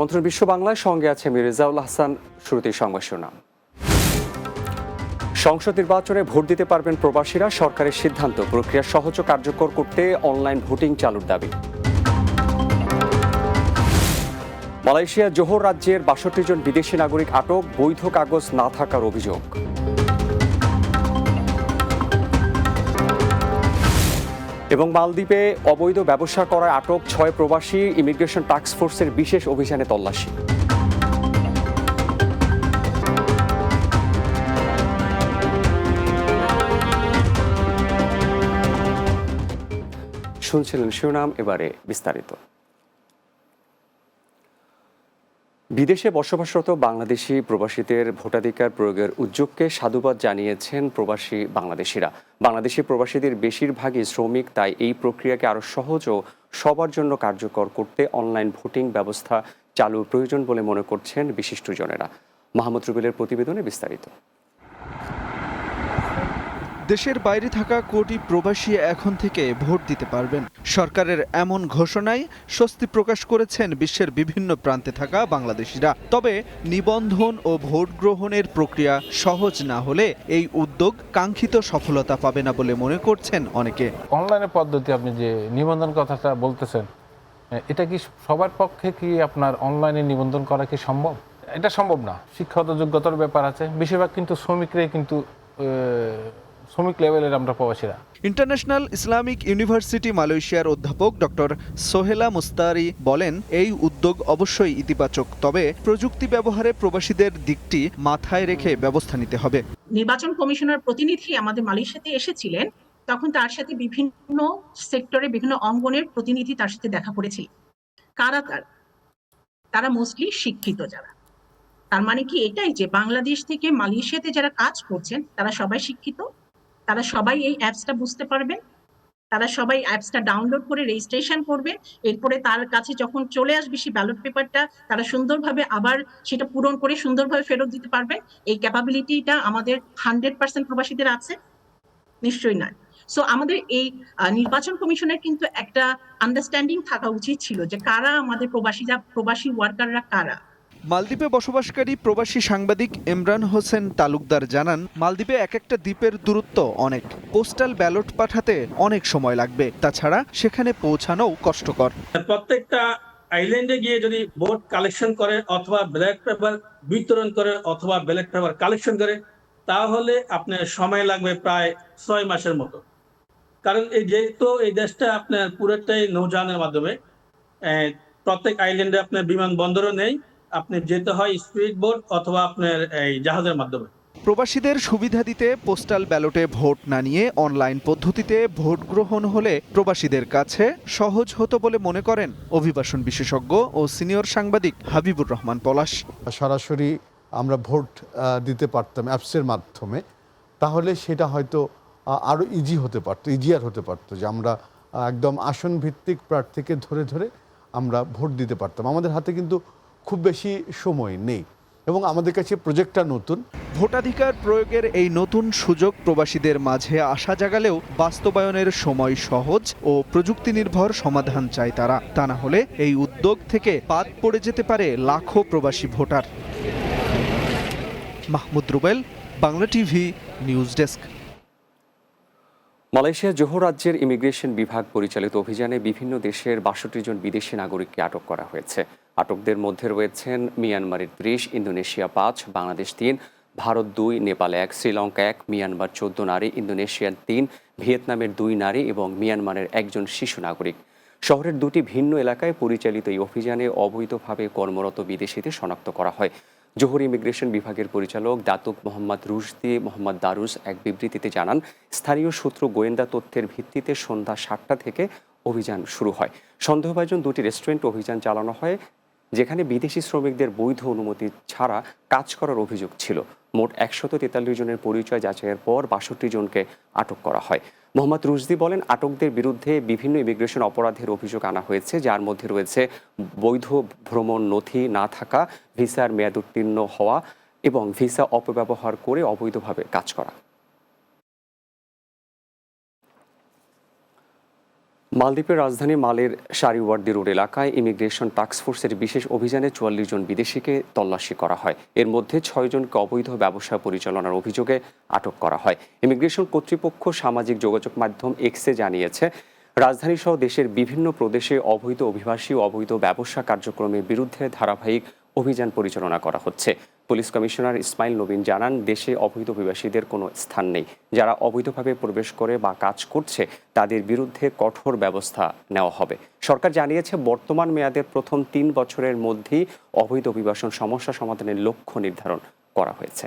আমন্ত্রণ বিশ্ব বাংলায়। সঙ্গে আছে মির্জাউল হাসান, শুরুতেই সংবাদ শিরোনাম। সংসদ নির্বাচনে ভোট দিতে পারবেন প্রবাসীরা। সরকারের সিদ্ধান্ত, প্রক্রিয়া সহজ কার্যকর করতে অনলাইন ভোটিং চালুর দাবি। মালয়েশিয়া, জোহর রাজ্যের বাষট্টি জন বিদেশি নাগরিক আটক, বৈধ কাগজ না থাকার অভিযোগ। এবং মালদ্বীপে অবৈধ ব্যবসা করায় আটক ছয় প্রবাসী ইমিগ্রেশন টাস্ক ফোর্সের বিশেষ অভিযানে তল্লাশি। শুনছিলেন শিরোনাম, এবারে বিস্তারিত। বিদেশে বসবাসরত বাংলাদেশি প্রবাসীদের ভোটাধিকার প্রয়োগের উদ্যোগকে সাধুবাদ জানিয়েছেন প্রবাসী বাংলাদেশিরা। বাংলাদেশি প্রবাসীদের বেশিরভাগই শ্রমিক, তাই এই প্রক্রিয়াকে আরও সহজ ও সবার জন্য কার্যকর করতে অনলাইন ভোটিং ব্যবস্থা চালুর প্রয়োজন বলে মনে করছেন বিশিষ্টজনেরা। মাহমুদ রুবেলের প্রতিবেদনে বিস্তারিত। দেশের বাইরে থাকা কোটি প্রবাসী এখন থেকে ভোট দিতে পারবেন। সরকারের এমন ঘোষণায় স্বস্তি প্রকাশ করেছেন বিশ্বের বিভিন্ন প্রান্তে থাকা বাংলাদেশিরা। তবে নিবন্ধন ও ভোট গ্রহণের প্রক্রিয়া সহজ না হলে এই উদ্যোগ কাঙ্ক্ষিত সফলতা পাবে না বলে মনে করছেন অনেকে। অনলাইনে পদ্ধতি আপনি যে নিবন্ধন কথাটা বলতেছেন, এটা কি সবার পক্ষে কি আপনার অনলাইনে নিবন্ধন করা কি সম্ভব? এটা সম্ভব না। শিক্ষাগত যোগ্যতার ব্যাপার আছে। বেশিরভাগ কিন্তু শ্রমিকরাই কিন্তু শ্রমিক লেভেলের আমরা প্রবাসীরা। ইন্টারন্যাশনাল ইসলামিক ইউনিভার্সিটি মালয়েশিয়ার অধ্যাপক ডক্টর সোহেলা মুস্তারি বলেন এই উদ্যোগ অবশ্যই ইতিবাচক তবে প্রযুক্তি ব্যবহারে প্রবাসীদের দিকটি মাথায় রেখে ব্যবস্থা নিতে হবে। নির্বাচন কমিশনার প্রতিনিধি আমাদের মালয়েশিয়াতে এসেছিলেন তখন তার সাথে বিভিন্ন সেক্টরে বিভিন্ন অঙ্গনের প্রতিনিধি তার সাথে দেখা করেছি। কারা তার? তারা মোস্টলি শিক্ষিত যারা। তার মানে কি এটাই যে বাংলাদেশ থেকে মালয়েশিয়াতে যারা কাজ করছেন তারা সবাই শিক্ষিত তারা সবাই এই অ্যাপসটা বুঝতে পারবে। তারা সবাই অ্যাপসটা ডাউনলোড করে রেজিস্ট্রেশন করবে। এরপরে তার কাছে যখন চলে আসবে সেই ব্যালট পেপারটা তারা সুন্দরভাবে আবার সেটা পূরণ করে সুন্দরভাবে ফেরত দিতে পারবে। এই ক্যাপাবিলিটিটা আমাদের হান্ড্রেড পার্সেন্ট প্রবাসীদের আছে। নিশ্চয়ই নয়। সো আমাদের এই নির্বাচন কমিশনের কিন্তু একটা আন্ডারস্ট্যান্ডিং থাকা উচিত ছিল যে কারা আমাদের প্রবাসীরা, প্রবাসী ওয়ার্কাররা কারা? মালদ্বীপে বসবাসকারী প্রবাসী সাংবাদিক ইমরান হোসেন তালুকদার জানান, মালদ্বীপে এক একটা দ্বীপের দূরত্ব অনেক। পোস্টাল ব্যালট পাঠাতে অনেক সময় লাগবে। তাছাড়া সেখানে পৌঁছানোও কষ্টকর। প্রত্যেকটা আইল্যান্ডে গিয়ে যদি ভোট কালেকশন করে অথবা ব্যালট পেপার বিতরণ করে অথবা ব্যালট পেপার কালেকশন করে, তাহলে আপনার সময় লাগবে প্রায় ছয় মাসের মতো। কারণ এই যেহেতু এই দেশটা আপনার পুরোটাই নৌযানের মাধ্যমে প্রত্যেক আইল্যান্ডে আপনার বিমানবন্দরও নেই আপনি যেতে হয় স্পিড বোট অথবা আপনার এই জাহাজের মাধ্যমে। প্রবাসীদের সুবিধা দিতে পোস্টাল ব্যালটে ভোট না নিয়ে অনলাইন পদ্ধতিতে ভোট গ্রহণ হলে প্রবাসীদের কাছে সহজ হতো বলে মনে করেন অভিবাসন বিশেষজ্ঞ ও সিনিয়র সাংবাদিক হাবিবুর রহমান পলাশ। সরাসরি আমরা ভোট দিতে পারতাম অ্যাপসের মাধ্যমে তাহলে সেটা হয়তো আরও ইজি হতে পারতো ইজিয়ার হতে পারতো যে আমরা একদম আসন ভিত্তিক প্রার্থীকে ধরে ধরে আমরা ভোট দিতে পারতাম। আমাদের হাতে কিন্তু খুব বেশি সময় নেই এবং আমাদের কাছে প্রজেক্টটা নতুন। ভোটাধিকার প্রয়োগের এই নতুন সুযোগ প্রবাসীদের মাঝে আশা জাগালেও বাস্তবায়নের সময় সহজ ও প্রযুক্তি নির্ভর সমাধান চায় তারা। তা না হলে এই উদ্যোগ থেকে বাদ পড়ে যেতে পারে লাখো প্রবাসী voter. Mahmud Rubel, Bangla TV, news desk. Malaysia Johor রাজ্যের ইমিগ্রেশন বিভাগ পরিচালিত অভিযানে বিভিন্ন দেশের বাষট্টি জন বিদেশি নাগরিককে আটক করা হয়েছে। আটকদের মধ্যে রয়েছেন মিয়ানমারের ত্রিশ, ইন্দোনেশিয়া পাঁচ, বাংলাদেশ তিন, ভারত দুই, নেপাল এক, শ্রীলঙ্কা এক, মিয়ানমার চোদ্দ নারী, ইন্দোনেশিয়ার তিন, ভিয়েতনামের দুই নারী এবং মিয়ানমারের একজন শিশু নাগরিক। শহরের দুটি ভিন্ন এলাকায় পরিচালিত এই অভিযানে অবৈধভাবে কর্মরত বিদেশিদের শনাক্ত করা হয়। জোহর ইমিগ্রেশন বিভাগের পরিচালক Datuk Mohammad Rushdi Mohammad Darus এক বিবৃতিতে জানান, স্থানীয় সূত্র গোয়েন্দা তথ্যের ভিত্তিতে সন্ধ্যা সাতটা থেকে অভিযান শুরু হয়। সন্দেহভাজন দুটি রেস্টুরেন্ট অভিযান চালানো হয়, যেখানে বিদেশি শ্রমিকদের বৈধ অনুমতি ছাড়া কাজ করার অভিযোগ ছিল। মোট একশত তেতাল্লিশ জনের পরিচয় যাচাইয়ের পর বাষট্টি জনকে আটক করা হয়। মোহাম্মদ রুশদি বলেন, আটকদের বিরুদ্ধে বিভিন্ন ইমিগ্রেশন অপরাধের অভিযোগ আনা হয়েছে, যার মধ্যে রয়েছে বৈধ ভ্রমণ নথি না থাকা, ভিসার মেয়াদ উত্তীর্ণ হওয়া এবং ভিসা অপব্যবহার করে অবৈধভাবে কাজ করা। মালদ্বীপের রাজধানী মালের সারিওয়ার্দি রোড এলাকায় ইমিগ্রেশন টাস্কফোর্সের বিশেষ অভিযানে চুয়াল্লিশ জন বিদেশিকে তল্লাশি করা হয়। এর মধ্যে ছয় জনকে অবৈধ ব্যবসা পরিচালনার অভিযোগে আটক করা হয়। ইমিগ্রেশন কর্তৃপক্ষ সামাজিক যোগাযোগ মাধ্যম এক্সে জানিয়েছে রাজধানী সহ দেশের বিভিন্ন প্রদেশে অবৈধ অভিবাসী ও অবৈধ ব্যবসা কার্যক্রমের বিরুদ্ধে ধারাবাহিক অভিযান পরিচালনা করা হচ্ছে। পুলিশ কমিশনার ইসমাইল নবীন জানান, দেশে অবৈধ অভিবাসীদের কোনো স্থান নেই। যারা অবৈধভাবে প্রবেশ করে বা কাজ করছে, তাদের বিরুদ্ধে কঠোর ব্যবস্থা নেওয়া হবে। সরকার জানিয়েছে, বর্তমান মেয়াদের প্রথম তিন বছরের মধ্যেই অবৈধ অভিবাসন সমস্যা সমাধানের লক্ষ্য নির্ধারণ করা হয়েছে।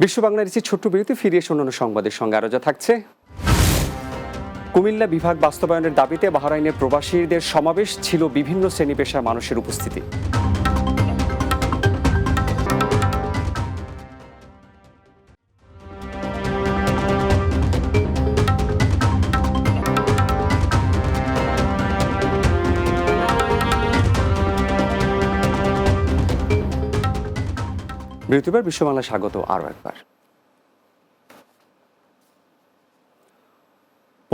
বিশ্ব বাংলাদেশি ছোট্ট বিরতি ফিরিয়ে অন্যান্য সংবাদের সঙ্গে আরও যা থাকছে। কুমিল্লা বিভাগ বাস্তবায়নের দাবিতে বাহরাইনের প্রবাসীদের সমাবেশ ছিল বিভিন্ন শ্রেণি পেশার মানুষের উপস্থিতি। বৃহস্পতিবার বিশ্ব বাংলা স্বাগত আরও একবার।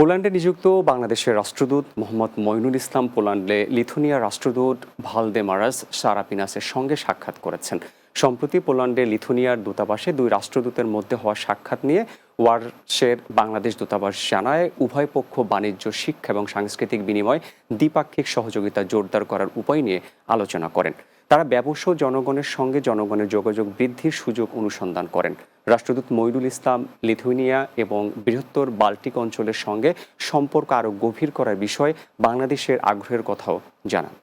পোল্যান্ডে নিযুক্ত বাংলাদেশের রাষ্ট্রদূত মোহাম্মদ মইনুল ইসলাম পোল্যান্ডে লিথুনিয়ার রাষ্ট্রদূত ভালদে ভালদেমারাস সারাপিনাসের সঙ্গে সাক্ষাৎ করেছেন। সম্প্রতি পোল্যান্ডে লিথুনিয়ার দূতাবাসে দুই রাষ্ট্রদূতের মধ্যে হওয়া সাক্ষাৎ নিয়ে ওয়ার্সের বাংলাদেশ দূতাবাস জানায়, উভয় পক্ষ বাণিজ্য, শিক্ষা এবং সাংস্কৃতিক বিনিময়, দ্বিপাক্ষিক সহযোগিতা জোরদার করার উপায় নিয়ে আলোচনা করেন। তারা ব্যবসা জনগণের সঙ্গে জনগণের যোগাযোগ বৃদ্ধির সুযোগ অনুসন্ধান করেন। রাষ্ট্রদূত মইনুল ইসলাম লিথুনিয়া এবং বৃহত্তর বাল্টিক অঞ্চলের সঙ্গে সম্পর্ক আরও গভীর করার বিষয়ে বাংলাদেশের আগ্রহের কথাও জানান।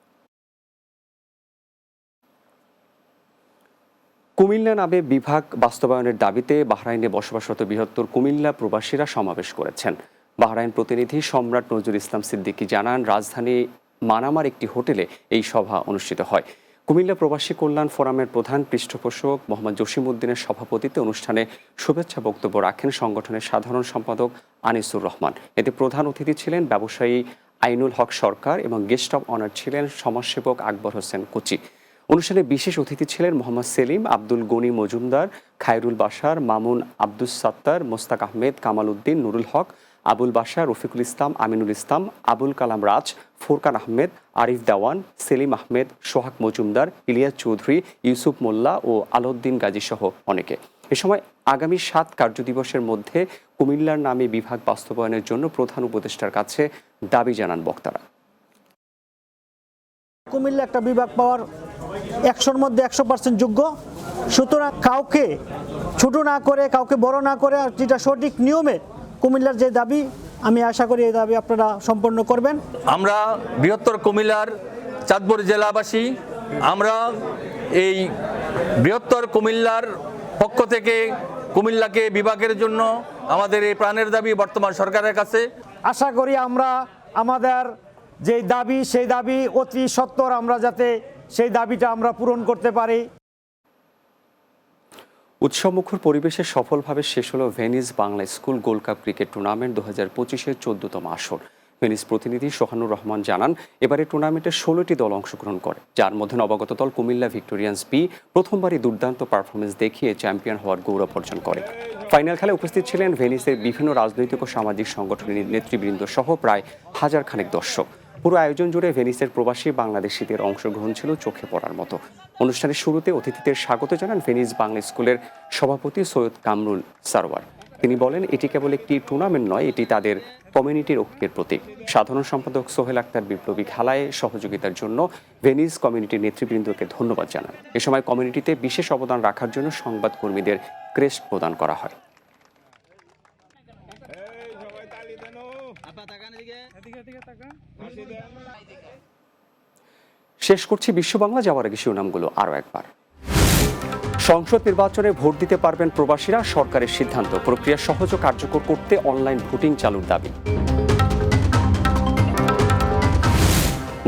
কুমিল্লা নামে বিভাগ বাস্তবায়নের দাবিতে বাহরাইনে বসবাসরত বৃহত্তর কুমিল্লা প্রবাসীরা সমাবেশ করেছেন। বাহরাইন প্রতিনিধি সম্রাট নজরুল ইসলাম সিদ্দিকী জানান, রাজধানী মানামার একটি হোটেলে এই সভা অনুষ্ঠিত হয়। কুমিল্লা প্রবাসী কল্যাণ ফোরামের প্রধান পৃষ্ঠপোষক মোহাম্মদ জসিম উদ্দিনের সভাপতিত্বে অনুষ্ঠানে শুভেচ্ছা বক্তব্য রাখেন সংগঠনের সাধারণ সম্পাদক আনিসুর রহমান। এতে প্রধান অতিথি ছিলেন ব্যবসায়ী আইনুল হক সরকার এবং গেস্ট অব অনার ছিলেন সমাজসেবক আকবর হোসেন কুচি। অনুষ্ঠানে বিশেষ অতিথি ছিলেন মোহাম্মদ সেলিম, আব্দুল গনি মজুমদার, খায়রুল বাশার, মামুন আব্দুস সাত্তার, মোস্তাক আহমেদ, কামাল উদ্দিন, নুরুল হক আবুল বাশার, রফিকুল ইসলাম, আমিনুল ইসলাম, আবুল কালাম রাজ, ফোরকান আহমেদ, আরিফ দেওয়ান, সেলিম আহমেদ, সোহাগ মজুমদার, ইলিয়াস চৌধুরী, ইউসুফ মোল্লা ও আলাউদ্দিন গাজী সহ অনেকে। এ সময় আগামী সাত কার্যদিবসের মধ্যে কুমিল্লার নামে বিভাগ বাস্তবায়নের জন্য প্রধান উপদেষ্টার কাছে দাবি জানান বক্তারা। কুমিল্লা একটা বিভাগ পাওয়ার একশোর মধ্যে একশো পার্সেন্ট যোগ্য। সুতরাং কাউকে ছোট না করে, কাউকে বড় না করে যেটা সঠিক নিয়মে কুমিল্লার যে দাবি আমি আশা করি এই দাবি আপনারা সম্পন্ন করবেন। আমরা বৃহত্তর কুমিল্লার চাঁদপুর জেলাবাসী আমরা এই বৃহত্তর কুমিল্লার পক্ষ থেকে কুমিল্লাকে বিভাগের জন্য আমাদের এই প্রাণের দাবি বর্তমান সরকারের কাছে। আশা করি আমরা আমাদের যে দাবি সেই দাবি অতি সত্বর আমরা যাতে সেই দাবিটা আমরা পূরণ করতে পারি। উৎসবমুখর পরিবেশে সফলভাবে শেষ হলো Venice Bangla school gold cup cricket tournament দু হাজার পঁচিশের চোদ্দতম আসর। ভেনিস প্রতিনিধি সোহানুর রহমান জানান, এবারে টুর্নামেন্টে ষোলোটি দল অংশগ্রহণ করে, যার মধ্যে নবাগত দল কুমিল্লা, ভিক্টোরিয়ান্স বি প্রথমবারই দুর্দান্ত পারফরমেন্স দেখিয়ে চ্যাম্পিয়ন হওয়ার গৌরব অর্জন করে। ফাইনাল খেলায় উপস্থিত ছিলেন ভেনিসের বিভিন্ন রাজনৈতিক ও সামাজিক সংগঠনের নেতৃবৃন্দ সহ প্রায় হাজার খানেক দর্শক। পুরো আয়োজন জুড়ে ভেনিসের প্রবাসী বাংলাদেশিদের অংশগ্রহণ ছিল চোখে পড়ার মতো। অনুষ্ঠানের শুরুতে অতিথিদের স্বাগত জানান ভেনিস বাংলা স্কুলের সভাপতি সৈয়দ কামরুল সারওয়ার তিনি বলেন, এটি কেবল একটি টুর্নামেন্ট নয়, এটি তাদের কমিউনিটির ঐক্যের প্রতীক। সাধারণ সম্পাদক সোহেল আক্তার বিপ্লবী খেলায় সহযোগিতার জন্য ভেনিস কমিউনিটির নেতৃবৃন্দকে ধন্যবাদ জানান। এ সময় কমিউনিটিতে বিশেষ অবদান রাখার জন্য সংবাদকর্মীদের ক্রেস্ট প্রদান করা হয়। শেষ করছি বিশ্ব বাংলা, যাওয়ার আগে শিরোনামগুলো আরও একবার। সংসদ নির্বাচনে ভোট দিতে পারবেন প্রবাসীরা, সরকারের সিদ্ধান্ত। প্রক্রিয়া সহজ কার্যকর করতে অনলাইন ভোটিং চালুর দাবি।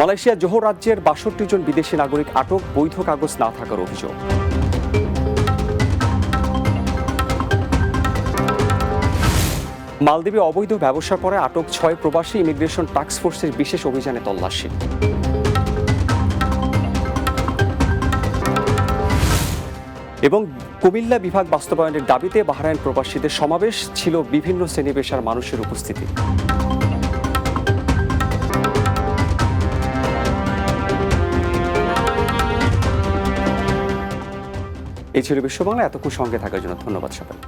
মালয়েশিয়া জোহর রাজ্যের বাষট্টি জন বিদেশি নাগরিক আটক, বৈধ কাগজ না থাকার অভিযোগ। মালদ্বীপে অবৈধ ব্যবসা করে আটক ছয় প্রবাসী ইমিগ্রেশন টাস্কফোর্সের বিশেষ অভিযানে তল্লাশি। এবং কুমিল্লা বিভাগ বাস্তবায়নের দাবিতে বাহরাইন প্রবাসীদের সমাবেশ ছিল বিভিন্ন শ্রেণি পেশার মানুষের উপস্থিতি। এই ছিল বিশ্ববাংলা, এতক্ষণ সঙ্গে থাকার জন্য ধন্যবাদ সবাই